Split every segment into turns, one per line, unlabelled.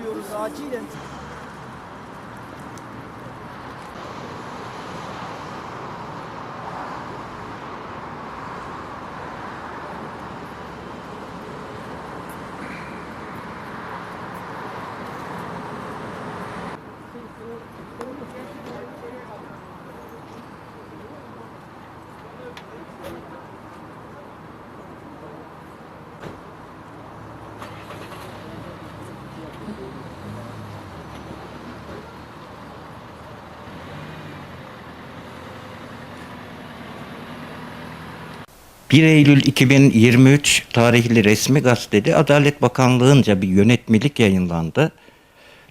istiyoruz acilen.
...1 Eylül 2023 tarihli resmi gazetede Adalet Bakanlığı'nca bir yönetmelik yayınlandı.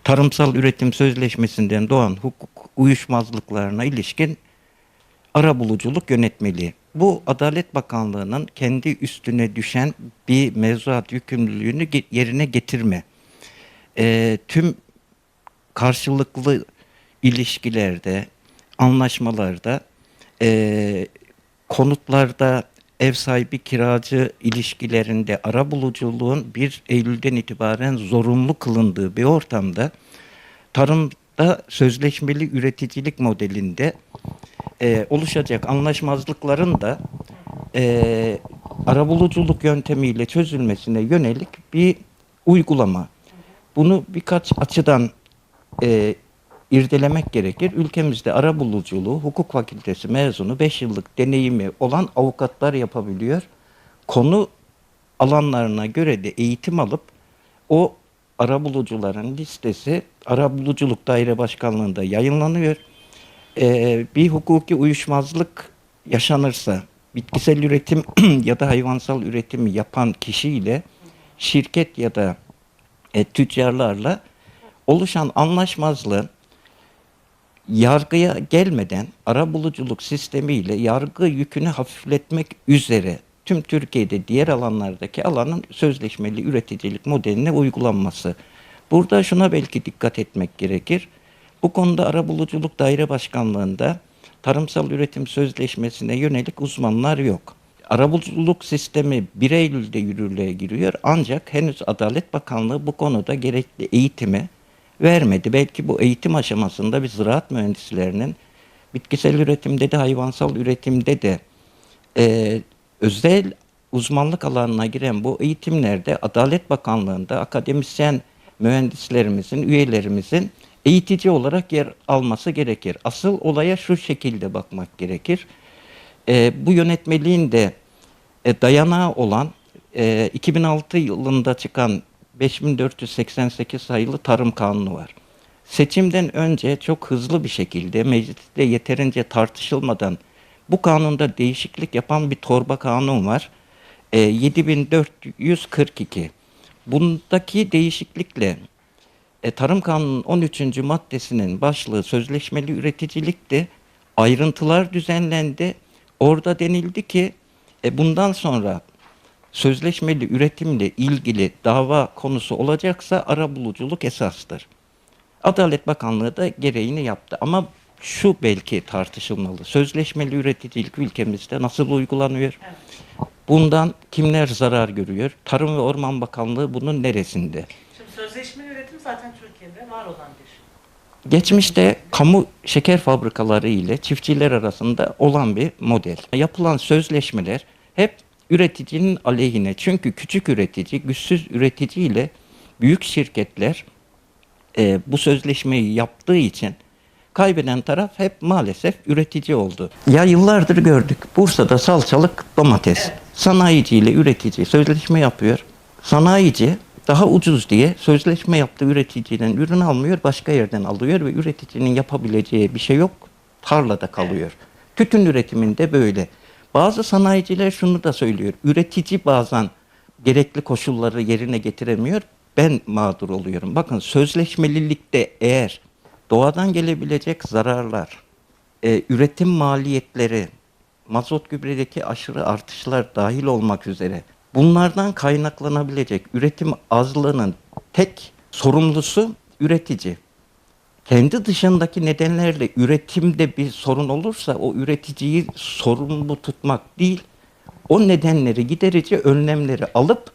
Tarımsal üretim sözleşmesinden doğan hukuk uyuşmazlıklarına ilişkin arabuluculuk yönetmeliği. Bu Adalet Bakanlığı'nın kendi üstüne düşen bir mevzuat yükümlülüğünü yerine getirme. Ee, tüm karşılıklı ilişkilerde, anlaşmalarda, eee, konutlarda ev sahibi kiracı ilişkilerinde arabuluculuğun 1 Eylül'den itibaren zorunlu kılındığı bir ortamda tarımda sözleşmeli üreticilik modelinde eee, oluşacak anlaşmazlıkların da eee arabuluculuk yöntemiyle çözülmesine yönelik bir uygulama. Bunu birkaç açıdan e, irdelemek gerekir. Ülkemizde ara buluculuğu hukuk fakültesi mezunu 5 yıllık deneyimi olan avukatlar yapabiliyor. Konu alanlarına göre de eğitim alıp o arabulucuların listesi Arabuluculuk Daire Başkanlığı'nda yayınlanıyor. Ee, bir hukuki uyuşmazlık yaşanırsa bitkisel üretim ya da hayvansal üretimi yapan kişiyle şirket ya da e, tüccarlarla oluşan anlaşmazlığı yargıya gelmeden arabuluculuk sistemiyle yargı yükünü hafifletmek üzere tüm Türkiye'de diğer alanlardaki alanın sözleşmeli üreticilik modeline uygulanması. Burada şuna belki dikkat etmek gerekir. Bu konuda arabuluculuk daire başkanlığında tarımsal üretim sözleşmesine yönelik uzmanlar yok. Arabuluculuk sistemi 1 Eylül'de yürürlüğe giriyor ancak henüz Adalet Bakanlığı bu konuda gerekli eğitimi vermedi. Belki bu eğitim aşamasında bir ziraat mühendislerinin bitkisel üretimde de hayvansal üretimde de e, özel uzmanlık alanına giren bu eğitimlerde Adalet Bakanlığı'nda akademisyen mühendislerimizin, üyelerimizin eğitici olarak yer alması gerekir. Asıl olaya şu şekilde bakmak gerekir. E, bu yönetmeliğin de e, dayanağı olan e, 2006 yılında çıkan 5488 sayılı Tarım Kanunu var. Seçimden önce çok hızlı bir şekilde mecliste yeterince tartışılmadan bu kanunda değişiklik yapan bir torba kanun var. E, 7442. Bundaki değişiklikle e, Tarım Kanunu'nun 13. maddesinin başlığı sözleşmeli üreticilikti. Ayrıntılar düzenlendi. Orada denildi ki e, bundan sonra sözleşmeli üretimle ilgili dava konusu olacaksa arabuluculuk esastır. Adalet Bakanlığı da gereğini yaptı ama şu belki tartışılmalı. Sözleşmeli üreticilik ülkemizde nasıl uygulanıyor? Bundan kimler zarar görüyor? Tarım ve Orman Bakanlığı bunun neresinde?
Şimdi sözleşmeli üretim zaten Türkiye'de var olan bir şey.
Geçmişte kamu şeker fabrikaları ile çiftçiler arasında olan bir model. Yapılan sözleşmeler hep üreticinin aleyhine. Çünkü küçük üretici, güçsüz üretici ile büyük şirketler e, bu sözleşmeyi yaptığı için kaybeden taraf hep maalesef üretici oldu. Ya yıllardır gördük. Bursa'da salçalık domates. Sanayici ile üretici sözleşme yapıyor. Sanayici daha ucuz diye sözleşme yaptığı üreticiden ürün almıyor, başka yerden alıyor ve üreticinin yapabileceği bir şey yok. Tarlada kalıyor. Tütün üretiminde böyle. Bazı sanayiciler şunu da söylüyor. Üretici bazen gerekli koşulları yerine getiremiyor. Ben mağdur oluyorum. Bakın sözleşmelilikte eğer doğadan gelebilecek zararlar, e, üretim maliyetleri, mazot gübredeki aşırı artışlar dahil olmak üzere bunlardan kaynaklanabilecek üretim azlığının tek sorumlusu üretici. Kendi dışındaki nedenlerle üretimde bir sorun olursa o üreticiyi sorumlu tutmak değil, o nedenleri giderici önlemleri alıp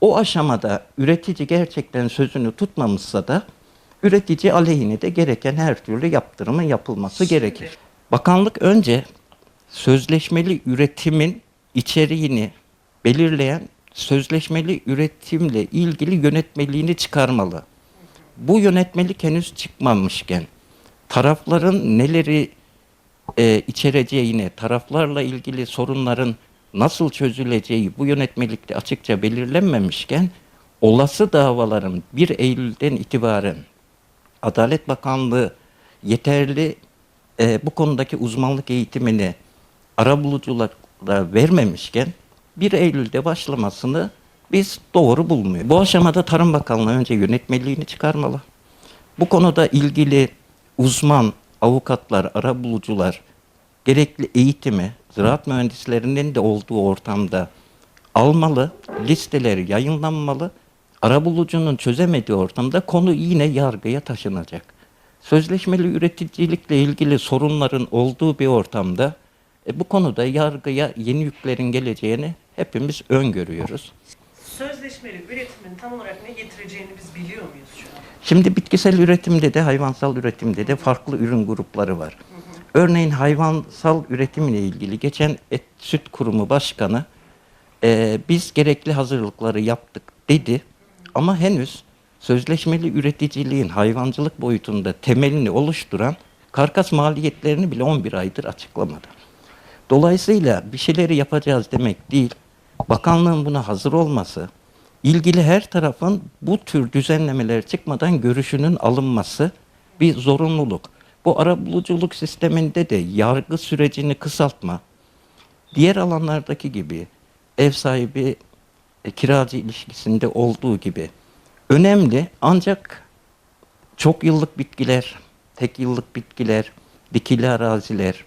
O aşamada üretici gerçekten sözünü tutmamışsa da üretici aleyhine de gereken her türlü yaptırımın yapılması gerekir. Bakanlık önce sözleşmeli üretimin içeriğini belirleyen sözleşmeli üretimle ilgili yönetmeliğini çıkarmalı. Bu yönetmelik henüz çıkmamışken tarafların neleri e, içereceğini, taraflarla ilgili sorunların nasıl çözüleceği bu yönetmelikte açıkça belirlenmemişken olası davaların 1 Eylül'den itibaren Adalet Bakanlığı yeterli e, bu konudaki uzmanlık eğitimini arabuluculara vermemişken 1 Eylül'de başlamasını biz doğru bulmuyor. Bu aşamada Tarım Bakanlığı önce yönetmeliğini çıkarmalı. Bu konuda ilgili uzman, avukatlar, arabulucular gerekli eğitimi ziraat mühendislerinin de olduğu ortamda almalı, listeleri yayınlanmalı. Arabulucunun çözemediği ortamda konu yine yargıya taşınacak. Sözleşmeli üreticilikle ilgili sorunların olduğu bir ortamda e, bu konuda yargıya yeni yüklerin geleceğini hepimiz öngörüyoruz.
Sözleşmeli üretimin tam olarak ne getireceğini biz biliyor muyuz şu an?
Şimdi bitkisel üretimde de hayvansal üretimde de farklı ürün grupları var. Örneğin hayvansal üretimle ilgili geçen Et Süt Kurumu Başkanı e, biz gerekli hazırlıkları yaptık dedi ama henüz sözleşmeli üreticiliğin hayvancılık boyutunda temelini oluşturan karkas maliyetlerini bile 11 aydır açıklamadı. Dolayısıyla bir şeyleri yapacağız demek değil, bakanlığın buna hazır olması, ilgili her tarafın bu tür düzenlemeler çıkmadan görüşünün alınması bir zorunluluk. Bu arabuluculuk sisteminde de yargı sürecini kısaltma, diğer alanlardaki gibi ev sahibi e, kiracı ilişkisinde olduğu gibi önemli ancak çok yıllık bitkiler, tek yıllık bitkiler, dikili araziler,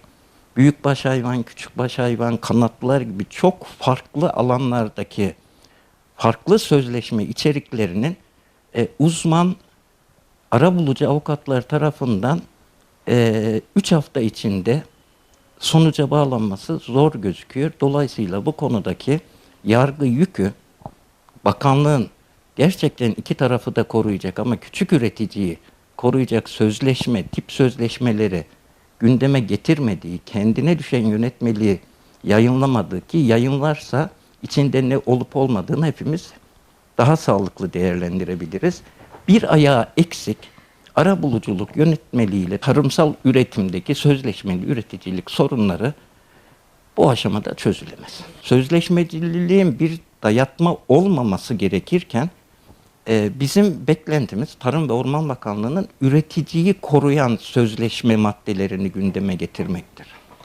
büyükbaş hayvan, küçükbaş hayvan, kanatlılar gibi çok farklı alanlardaki farklı sözleşme içeriklerinin e, uzman arabulucu avukatlar tarafından 3 hafta içinde sonuca bağlanması zor gözüküyor. Dolayısıyla bu konudaki yargı yükü bakanlığın gerçekten iki tarafı da koruyacak ama küçük üreticiyi koruyacak sözleşme, tip sözleşmeleri gündeme getirmediği, kendine düşen yönetmeliği yayınlamadığı ki yayınlarsa içinde ne olup olmadığını hepimiz daha sağlıklı değerlendirebiliriz. Bir ayağı eksik arabuluculuk yönetmeliğiyle tarımsal üretimdeki sözleşmeli üreticilik sorunları bu aşamada çözülemez. Sözleşmeciliğin bir dayatma olmaması gerekirken bizim beklentimiz Tarım ve Orman Bakanlığı'nın üreticiyi koruyan sözleşme maddelerini gündeme getirmektir.